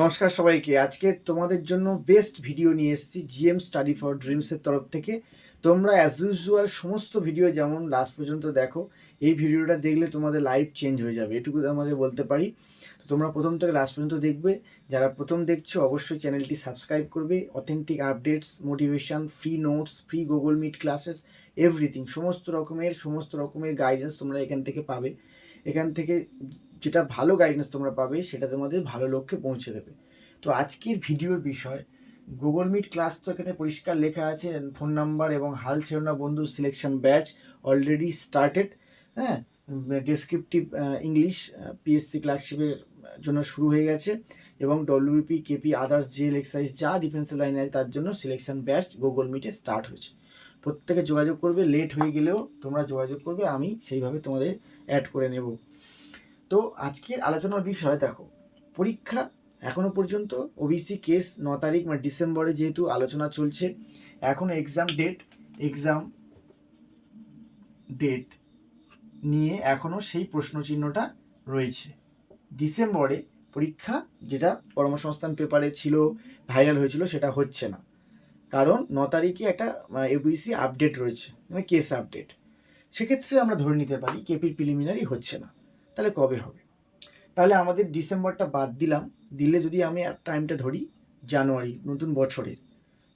নমস্কার সবাইকে। আজকে তোমাদের জন্য বেস্ট ভিডিও নিয়ে এসেছি জিএম স্টাডি ফর ড্রিমসের তরফ থেকে। তোমরা অ্যাজ ইউজুয়াল সমস্ত ভিডিও যেমন লাস্ট পর্যন্ত দেখো, এই ভিডিওটা দেখলে তোমাদের লাইফ চেঞ্জ হয়ে যাবে, এটুকু আমাদের বলতে পারি। তো তোমরা প্রথম থেকে লাস্ট পর্যন্ত দেখবে। যারা প্রথম দেখছ, অবশ্যই চ্যানেলটি সাবস্ক্রাইব করবে। Authentic updates motivation free notes free Google Meet classes everything সমস্ত রকমের সমস্ত রকমের গাইডেন্স তোমরা এখান থেকে পাবে। এখান থেকে যেটা ভালো গাইডেন্স তোমরা পাবে সেটা তোমাদের ভালো লক্ষ্যে পৌঁছে দেবে। তো আজকের ভিডিওর বিষয় গুগল মিট ক্লাস তো এখানে পরিষ্কার লেখা আছে ফোন নাম্বার এবং হাল ছেড়ো না বন্ধু সিলেকশন ব্যাচ অলরেডি স্টার্টেড হ্যাঁ? ডেসক্রিপটিভ ইংলিশ পিএসসি ক্লার্কশিপের জন্য শুরু হয়ে গেছে এবং WP KP others jail excise যা ডিফেন্সের লাইনে আছে, তার জন্য সিলেকশন ব্যাচ গুগল মিটে স্টার্ট হয়েছে। প্রত্যেকে যোগাযোগ করবে লেট হয়ে গেলেও তোমরা যোগাযোগ করবে, আমি সেইভাবে তোমাদের অ্যাড করে নেব। তো আজকের আলোচনার বিষয় দেখো, পরীক্ষা এখনও পর্যন্ত ওবিসি কেস ন তারিখ মানে ডিসেম্বরে যেহেতু আলোচনা চলছে, এখনও এক্সাম ডেট এক্সাম ডেট নিয়ে এখনও সেই প্রশ্নচিহ্নটা রয়েছে। ডিসেম্বরে পরীক্ষা যেটা কর্মসংস্থান পেপারে ছিল ভাইরাল হয়েছিল, সেটা হচ্ছে না। কারণ ন তারিখে একটা এবিসি আপডেট রয়েছে মানে কেস আপডেট সেক্ষেত্রে আমরা ধরে নিতে পারি কেপির প্রিলিমিনারি হচ্ছে না। তাহলে কবে হবে? তাহলে আমাদের ডিসেম্বরটা বাদ দিলাম। দিলে যদি আমি টাইমটা ধরি, জানুয়ারি, নতুন বছরের,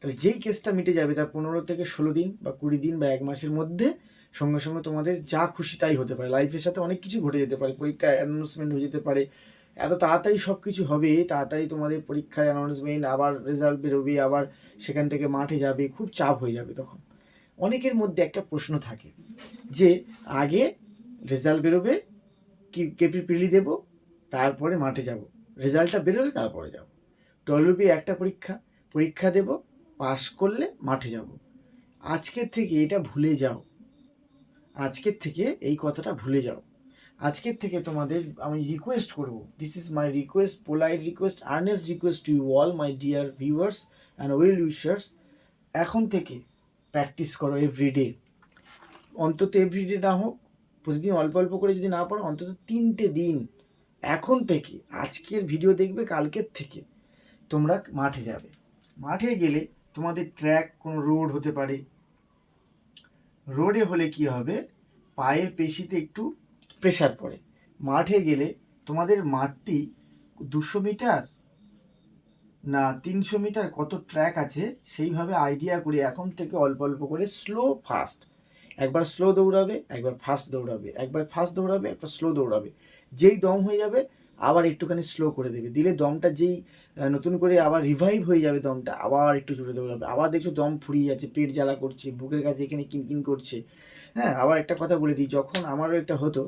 তাহলে যেই কেসটা মিটে যাবে, তার পনেরো থেকে ষোলো দিন বা কুড়ি দিন বা এক মাসের মধ্যে সঙ্গে সঙ্গে তোমাদের যা খুশি তাই হতে পারে। লাইফের সাথে অনেক কিছু ঘটে যেতে পারে। পরীক্ষা অ্যানাউন্সমেন্ট হয়ে যেতে পারে। এত তাড়াতাড়ি সব কিছু হবে, তাড়াতাড়ি তোমাদের পরীক্ষায় অ্যানাউন্সমেন্ট আবার রেজাল্ট বেরোবে, আবার সেখান থেকে মাঠে যাবে, খুব চাপ হয়ে যাবে তখন। অনেকের মধ্যে একটা প্রশ্ন থাকে যে, আগে রেজাল্ট বেরোবে কেপি পিলি দেব, তারপরে মাঠে যাব। রেজাল্টটা বেরোলে তারপরে যাব। ডব্লিউপি একটা পরীক্ষা পরীক্ষা দেব, পাশ করলে মাঠে যাব। আজকের থেকে এটা ভুলে যাও। আজকের থেকে এই কথাটা ভুলে যাও। আজকের থেকে তোমাদের আমি রিকোয়েস্ট করব। This is my request polite request earnest request to you all my dear viewers and well wishers এখন থেকে প্র্যাকটিস করো এভরিডে অন্তত এভরিডে না হোক প্রতিদিন অল্প অল্প করে যদি না পড়ো, অন্তত তিনটে দিন এখন থেকে, আজকের ভিডিও দেখবে, কালকের থেকে তোমরা মাঠে যাবে। মাঠে গেলে তোমাদের ট্র্যাক কোনো রোড হতে পারে। রোডে হলে কি হবে? পায়ের পেশিতে একটু প্রেশার পড়ে। মাঠে গেলে তোমাদের মাঠটি দুশো মিটার না তিনশো মিটার কত ট্র্যাক আছে সেইভাবে আইডিয়া করে এখন থেকে অল্প অল্প করে স্লো ফাস্ট একবার স্লো দৌড়াবে, একবার ফাস্ট দৌড়াবে, একবার ফাস্ট দৌড়াবে, একবার স্লো দৌড়াবে। যেই দম হয়ে যাবে, আবার একটুখানি স্লো করে দেবে। দিলে দমটা যেই নতুন করে আবার রিভাইভ হয়ে যাবে দমটা, আবার একটু জোরে দৌড়াবে। আবার দেখছ দম ফুরিয়ে যাচ্ছে, পেট জ্বালা করছে, বুকের কাছে এখানে কিনকিন করছে। হ্যাঁ আবার একটা কথা বলে দিই, যখন আমারও একটা হতো,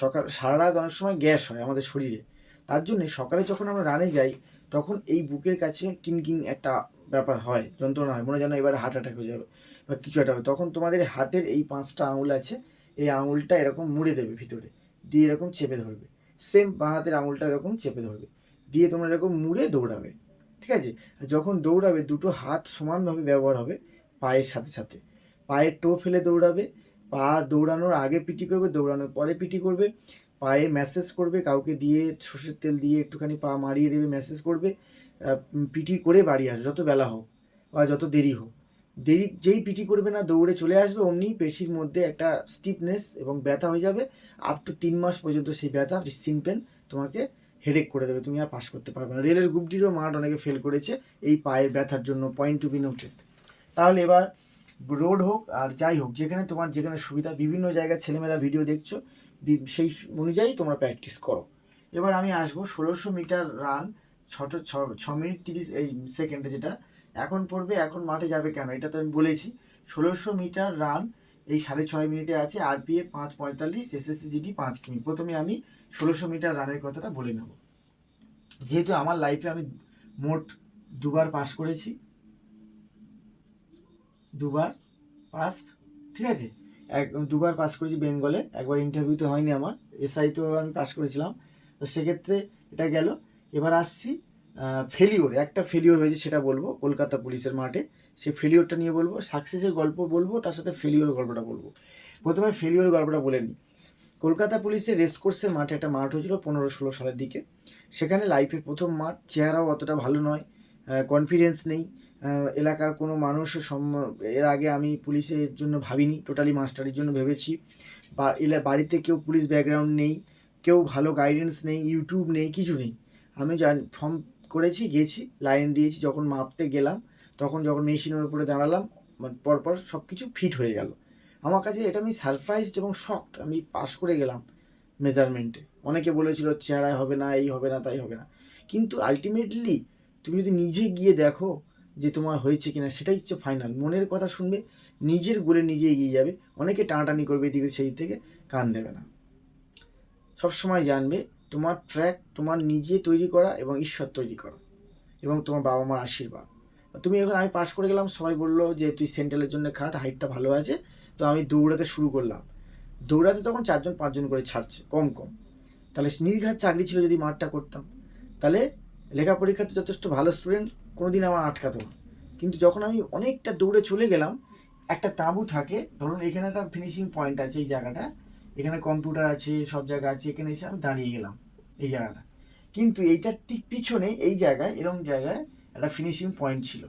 সকাল সারা রাত অনেক সময় গ্যাস হয় আমাদের শরীরে। তার জন্যে সকালে যখন আমরা রানে যাই, তখন এই বুকের কাছে কিনকিন একটা ব্যাপার হয়, যন্ত্রণা হয়, মনে যেন এবার হার্ট অ্যাটাক হয়ে যাবে বা কিছু একটা হবে। তখন তোমাদের হাতের এই পাঁচটা আঙুল আছে, এই আঙুলটা এরকম মুড়ে দেবে ভিতরে, দিয়ে এরকম চেপে ধরবে। সেম বাঁ হাতের আঙুলটা এরকম চেপে ধরবে, দিয়ে তোমরা এরকম মুড়ে দৌড়াবে, ঠিক আছে? যখন দৌড়াবে, দুটো হাত সমানভাবে ব্যবহার হবে পায়ের সাথে সাথে। পায়ের টো ফেলে দৌড়াবে, পা দৌড়ানোর আগে পিটি করবে, দৌড়ানোর পরে পিটি করবে, পায়ে ম্যাসেজ করবে, কাউকে দিয়ে সর্ষের তেল দিয়ে একটুখানি পা মারিয়ে দেবে ম্যাসেজ করবে পিটি করে বাড়ি আসবে, যত বেলা হোক বা যত দেরি হোক। দেরি, যেই পিটি করবে না, দৌড়ে চলে আসবে, অমনি পেশির মধ্যে একটা স্টিফনেস এবং ব্যথা হয়ে যাবে। আপ টু তিন মাস পর্যন্ত সেই ব্যথা সিন পেন তোমাকে হেডেক করে দেবে, তুমি আর পাস করতে পারবে না। রেলের গ্রুপ ডিরও মাঠ অনেকে ফেল করেছে এই পায়ের ব্যথার জন্য পয়েন্ট টু বি নোটেড তাহলে এবার রোড হোক আর যাই হোক, যেখানে তোমার যেখানে সুবিধা, বিভিন্ন জায়গায় ছেলেমেয়েরা ভিডিও দেখছ সেই অনুযায়ী তোমরা প্র্যাকটিস করো। এবার আমি আসব ষোলোশো মিটার রান ছোট, ছ মিনিট তিরিশ এই সেকেন্ডে যেটা, এখন পড়বে, এখন মাঠে যাবে কেন? এটা তো আমি বলেছি। ষোলোশো মিটার রান এই সাড়ে ছয় মিনিটে আছে আরপিএফ পাঁচ পঁয়তাল্লিশ এস এসএসসি জিডি পাঁচ কিমি। প্রথমে আমি ষোলোশো মিটার রানের কথাটা বলে নেব। যেহেতু আমার লাইফে আমি মোট দুবার পাস করেছি, দুবার পাস ঠিক আছে? এক, দুবার পাস করেছি বেঙ্গলে, একবার ইন্টারভিউতে হয়নি আমার, এসআই তো আমি পাস করেছিলাম। তো সেক্ষেত্রে এটা গেল এবার আসছি ফেলিওর একটা ফেলিওর হয়েছে সেটা বলব, কলকাতা পুলিশের মাঠে। সেই ফেলিওরটা নিয়ে বলব সাকসেসের গল্প বলব, তার সাথে ফেলিওর গল্পটা বলব। প্রথমে ফেলিওর গল্পটা বলে নিই। কলকাতা পুলিশের রেস কোর্সের মাঠে একটা মাঠ হয়েছিল পনেরো ষোলো সালের দিকে। সেখানে লাইফের প্রথম মাঠ, চেহারাও অতটা ভালো নয় কনফিডেন্স নেই এলাকার কোনো মানুষ এর আগে আমি পুলিশের জন্য ভাবিনি টোটালি মাস্টারের জন্য ভেবেছি। বা বাড়িতে কেউ পুলিশ ব্যাকগ্রাউন্ড নেই, কেউ ভালো গাইডেন্স নেই ইউটিউব নেই, কিছু নেই। আমি জান ফর্ম করেছি, গেছি লাইন দিয়েছি, যখন মাপতে গেলাম, তখন যখন মেশিনের উপরে দাঁড়ালাম মানে পরপর সব কিছু ফিট হয়ে গেল। আমার কাছে এটা আমি সারপ্রাইজড এবং শকড আমি পাস করে গেলাম মেজারমেন্টে অনেকে বলেছিল, চেহারায় হবে না, এই হবে না, তাই হবে না। কিন্তু আলটিমেটলি তুমি যদি নিজে গিয়ে দেখো যে তোমার হয়েছে কিনা, সেটাই হচ্ছে ফাইনাল মনের কথা শুনবে, নিজের গোলে নিজে এগিয়ে যাবে। অনেকে টানাটানি করবে এদিকে সেই থেকে কান দেবে না। সবসময় জানবে তোমার ট্র্যাক তোমার নিজে তৈরি করা এবং ঈশ্বর তৈরি করা এবং তোমার বাবা মার আশীর্বাদ। তুমি এখন আমি পাশ করে গেলাম, সবাই বলল যে তুই সেন্ট্রালের জন্য খাট হাইটটা ভালো আছে। তো আমি দৌড়াতে শুরু করলাম। দৌড়াতে তখন চারজন, পাঁচজন করে ছাড়ছে, কম কম। তাহলে নির্ঘাত চাকরি ছিল যদি মাঠটা করতাম। তাহলে লেখা পরীক্ষাতে যথেষ্ট ভালো স্টুডেন্ট কোনো দিন আমার আটকাতো না। কিন্তু যখন আমি অনেকটা দৌড়ে চলে গেলাম, একটা তাঁবু থাকে, ধরুন এখানে একটা ফিনিশিং পয়েন্ট আছে এই জায়গাটা এখানে কম্পিউটার আছে, সব জায়গা আছে, এখানে এসে আমি দাঁড়িয়ে গেলাম এই জায়গাটা। কিন্তু এইটার ঠিক পিছনে এই জায়গায়, এরকম জায়গায় একটা ফিনিশিং পয়েন্ট ছিল।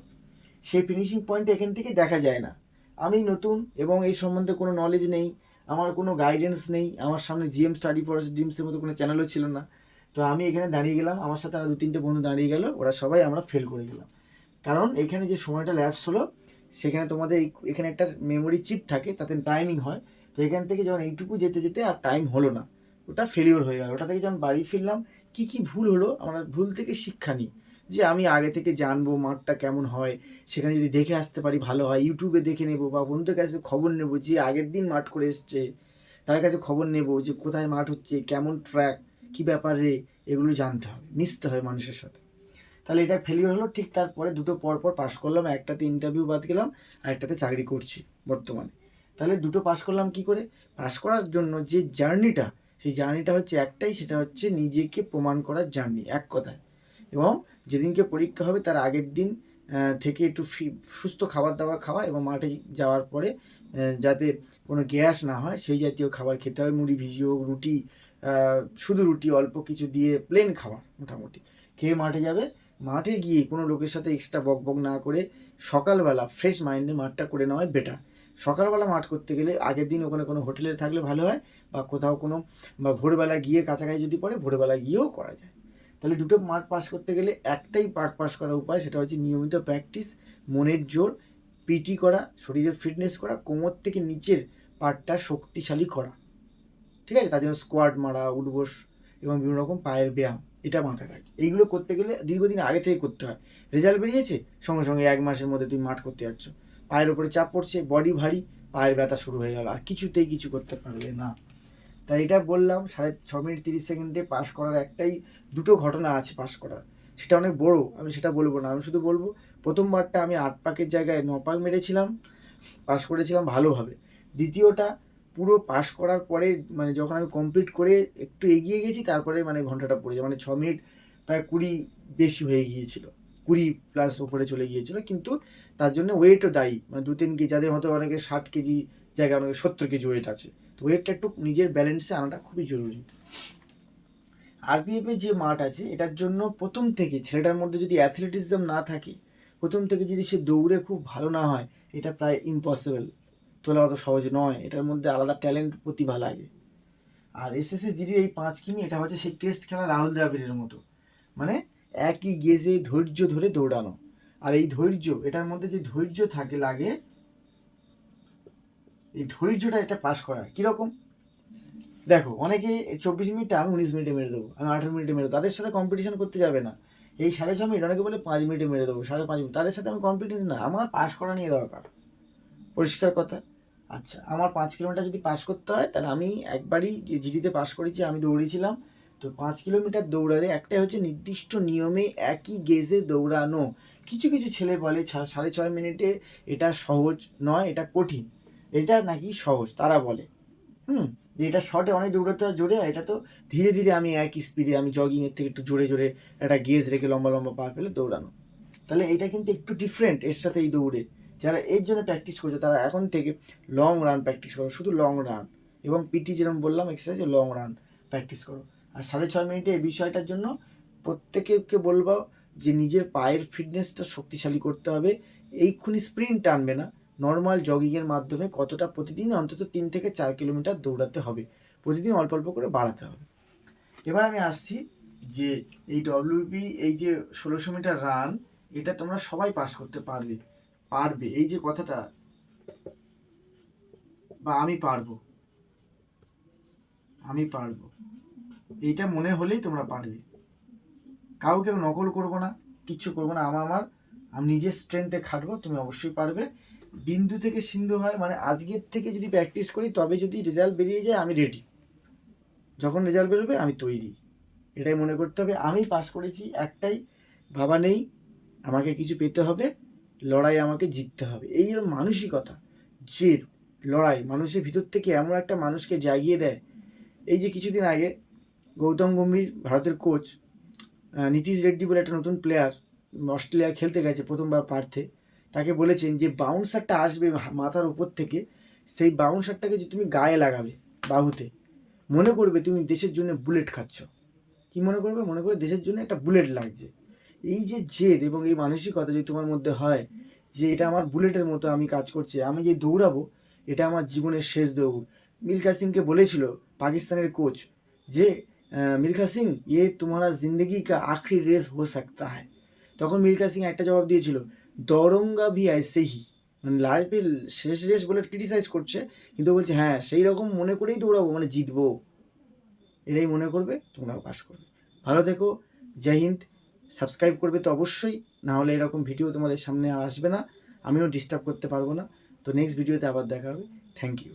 সেই ফিনিশিং পয়েন্ট এখান থেকে দেখা যায় না। আমি নতুন এবং এই সম্বন্ধে কোনো নলেজ নেই, আমার কোনো গাইডেন্স নেই, আমার সামনে জিএম স্টাডি ফর ড্রিমসের মতো কোনো চ্যানেলও ছিল না। তো আমি এখানে দাঁড়িয়ে গেলাম, আমার সাথে আরও দু তিনটে বন্ধু দাঁড়িয়ে গেল, ওরা সবাই আমরা ফেল করে গেলাম। কারণ এখানে যে সময়টা ল্যাপস হলো, সেখানে তোমাদের এখানে একটা মেমোরি চিপ থাকে, তাতে টাইমিং হয়। তো এখান থেকে যখন এইটুকু যেতে যেতে আর টাইম হলো না, ওটা ফেলিওর হয়ে গেল। ওটা থেকে যখন বাড়ি ফিরলাম, কি কি ভুল হলো, আমরা ভুল থেকে শিক্ষা নিই। যে আমি আগে থেকে জানব মাঠটা কেমন হয়, সেখানে যদি দেখে আসতে পারি ভালো হয় ইউটিউবে দেখে নেব বা বন্ধুদের কাছে খবর নেব যে আগের দিন মাঠ করে এসছে তার কাছে খবর নেব যে কোথায় মাঠ হচ্ছে, কেমন ট্র্যাক কী ব্যাপারে এগুলো জানতে হবে, মিশতে হয় মানুষের সাথে। তাহলে এটা ফেলিওর হলো, ঠিক তারপরে দুটো পর পর পাস করলাম, একটাতে ইন্টারভিউ বাদ গেলাম আর একটাতে চাকরি করছি বর্তমানে। তাহলে দুটো পাস করলাম কি করে? পাস করার জন্য যে জার্নিটা সেই জার্নিটা হচ্ছে একটাই, সেটা হচ্ছে নিজেকে প্রমাণ করার জার্নি এক কথায়। এবং যেদিনকে পরীক্ষা হবে, তার আগের দিন থেকে একটু সুস্থ খাবার দাবার খাওয়া এবং মাঠে যাওয়ার পরে যাতে কোনো গ্যাস না হয়, সেই জাতীয় খাবার খেতে হয়। মুড়ি ভিজিও রুটি শুধু রুটি, অল্প কিছু দিয়ে প্লেন খাবার মোটামুটি। খেয়ে মাঠে যাবে। মাঠে গিয়ে কোনো লোকের সাথে এক্সট্রা বক বক না করে সকালবেলা ফ্রেশ মাইন্ডে মাঠটা করে নেওয়াই বেটার সকালবেলা মাঠ করতে গেলে আগের দিন ওখানে কোনো হোটেলে থাকলে ভালো হয়, বা কোথাও কোনো, বা ভোরবেলা গিয়ে কাছাকাছি যদি পড়ে, ভোরবেলা গিয়েও করা যায়। তাহলে দুটো মাঠ পাস করতে গেলে একটাই পার্ট পাস করার উপায়, সেটা হচ্ছে নিয়মিত প্র্যাকটিস মনের জোর পিটি করা, শরীরের ফিটনেস করা, কোমর থেকে নিচের পার্টটা শক্তিশালী করা। ঠিক আছে? তার জন্য স্কোয়াড মারা, উঠবোস, এবং বিভিন্ন রকম পায়ের ব্যায়াম, এটা মাথায় রাখ। এইগুলো করতে গেলে দীর্ঘদিন আগে থেকে করতে হয়। রেজাল্ট বেরিয়েছে? সঙ্গে সঙ্গে এক মাসের মধ্যে তুমি মাঠ করতে যাচ্ছ। পায়ের উপরে চাপ পড়ছে বডি ভারী, পায়ের ব্যথা শুরু হয়ে গেল আর কিছুতেই কিছু করতে পারবে না। তাই এটা বললাম, সাড়ে ছ মিনিট তিরিশ সেকেন্ডে পাস করার একটাই, দুটো ঘটনা আছে পাস করার। সেটা অনেক বড়, আমি সেটা বলব না। আমি শুধু বলব, প্রথমবারটা আমি আট পাকের জায়গায় ন পাক মেরেছিলাম পাস করেছিলাম ভালোভাবে। দ্বিতীয়টা, পুরো পাস করার পরে মানে যখন আমি কমপ্লিট করে একটু এগিয়ে গেছি, তারপরে মানে ঘন্টাটা পড়ে যায়। মানে ছ মিনিট, প্রায় কুড়ি বেশি হয়ে গিয়েছিল। কুড়ি প্লাস উপরে চলে গিয়েছিল, কিন্তু তার জন্য ওয়েটও দায়ী। মানে দু তিন কেজি, যাদের হয়তো অনেকে ষাট কেজি জায়গায়, অনেকে সত্তর কেজি ওয়েট আছে। তো ওয়েটটা একটু নিজের ব্যালেন্সে আনাটা খুবই জরুরি। আরপিএফ এর যে মাঠ আছে, এটার জন্য প্রথম থেকে ছেলেটার মধ্যে যদি অ্যাথলেটিজম না থাকে, প্রথম থেকে যদি সে দৌড়ে খুব ভালো না হয়, এটা প্রায় ইম্পসিবল তোলা অত সহজ নয়। এটার মধ্যে আলাদা ট্যালেন্ট প্রতিভা লাগে। আর এস এস জিডির এই পাঁচ কিমি, এটা হচ্ছে সেই টেস্ট খেলা রাহুল দ্রাবিড়ের মতো। মানে একই গেজে ধৈর্য ধরে দৌড়ানো। আর এই ধৈর্য, এটার মধ্যে যে ধৈর্য থাকে লাগে, এই ধৈর্যটা এটা পাস করা কীরকম? দেখো অনেকে চব্বিশ মিনিটে আমি উনিশ মিনিটে মেরে দেবো, আমি আঠারো মিনিটে মেরে দেবো, তাদের সাথে কম্পিটিশন করতে যাবে না। এই সাড়ে ছ মিনিট, অনেকে বলে পাঁচ মিনিটে মেরে দেবো, সাড়ে পাঁচ মিনিট, তাদের সাথে আমি কম্পিটিশন না, আমার পাস করা নিয়ে দরকার। পরিষ্কার কথা? আচ্ছা আমার পাঁচ কিলোমিটার যদি পাস করতে হয়, তাহলে আমি একবারই জিডিতে পাস করেছি, আমি দৌড়েছিলাম তো পাঁচ কিলোমিটার দৌড়ালে একটাই হচ্ছে নির্দিষ্ট নিয়মে একই গেজে দৌড়ানো। কিছু কিছু ছেলে বলে সাড়ে ছয় মিনিটে এটা সহজ নয়, এটা কঠিন। এটা নাকি সহজ? তারা বলে। হুম, যে এটা শর্টে অনেক দৌড়াতে হয় জোরে এটা তো ধীরে ধীরে আমি একই স্পিডে আমি জগিংয়ের থেকে একটু জোরে জোরে একটা গেজ রেখে লম্বা লম্বা পা ফেলে দৌড়ানো। তাহলে এটা কিন্তু একটু ডিফারেন্ট এর সাথে এই দৌড়ে। যারা এর জন্য প্র্যাকটিস করছে, তারা এখন থেকে লং রান প্র্যাকটিস করো, শুধু লং রান এবং পিটি যেরকম বললাম এক্সারসাইজ লং রান প্র্যাকটিস করো। আর সাড়ে ছয় মিনিটে এই বিষয়টার জন্য প্রত্যেকেকে বলব যে নিজের পায়ের ফিটনেসটা শক্তিশালী করতে হবে। এইক্ষুনি স্প্রিন্ট টানবে না। নর্মাল জগিংয়ের মাধ্যমে কতটা প্রতিদিন অন্তত তিন থেকে চার কিলোমিটার দৌড়াতে হবে। প্রতিদিন অল্প অল্প করে বাড়াতে হবে। এবার আমি আসছি যে এই ডব্লিউপি এই যে ষোলোশো মিটার রান, এটা তোমরা সবাই পাস করতে পারবে পারবে। এই যে কথাটা, বা আমি পারব। আমি পারব। এইটা মনে হলেই তোমরা পারবে। কাউকে নকল করব না, কিচ্ছু করব না। আমার আমার, আমি নিজের স্ট্রেংথে খাটবো, তুমি অবশ্যই পারবে। বিন্দু থেকে সিন্ধু হয় মানে আজকের থেকে যদি প্র্যাকটিস করি, তবে যদি রেজাল্ট বেরিয়ে যায়, আমি রেডি যখন রেজাল্ট বেরোবে, আমি তৈরি। এটাই মনে করতে হবে। আমি পাস করেছি, একটাই ভাবা নেই। আমাকে কিছু পেতে হবে। লড়াই আমাকে জিততে হবে। এই মানসিকতা। জেদ লড়াই মানুষের ভিতর থেকে এমন একটা মানুষকে জাগিয়ে দেয়, এই যে কিছুদিন আগে গৌতম গম্ভীর ভারতের কোচ নীতিশ রেড্ডি বলে একটা নতুন প্লেয়ার অস্ট্রেলিয়া খেলতে গেছে প্রথমবার পার্থে। তাকে বলেছেন যে বাউন্সারটা আসবে মাথার উপর থেকে, সেই বাউন্সারটাকে যে তুমি গায়ে লাগাবে বাহুতে, মনে করবে তুমি দেশের জন্য বুলেট খাচ্ছ। কি মনে করবে? মনে করবে দেশের জন্য একটা বুলেট লাগছে। এই যে জেদ এবং এই মানসিকতা যদি তোমার মধ্যে হয়, যে এটা আমার বুলেটের মতো আমি কাজ করছি, আমি যে দৌড়াবো, এটা আমার জীবনের শেষ দৌড়। মিল্খা সিংকে বলেছিল পাকিস্তানের কোচ যে মিলখা সিং ইয়ে তোমারা জিন্দগি কা আখরি রেস হো সকতা হ্যাঁ তখন মিলখা সিং একটা জবাব দিয়েছিল, দরঙ্গা ভি আইসেহি মানে লাস্ট শেষ রেস বলে ক্রিটিসাইজ করছে, কিন্তু বলছে হ্যাঁ সেই রকম মনে করেই দৌড়াবো মানে জিতবো। এটাই মনে করবে, তোমরাও পাস করবে। ভালো থেকো, জয় হিন্দ। সাবস্ক্রাইব করবে তো অবশ্যই, নাহলে এরকম ভিডিও তোমাদের সামনে আসবে না। আমিও ডিস্টার্ব করতে পারব না। তো নেক্সট ভিডিওতে আবার দেখা হবে। Thank you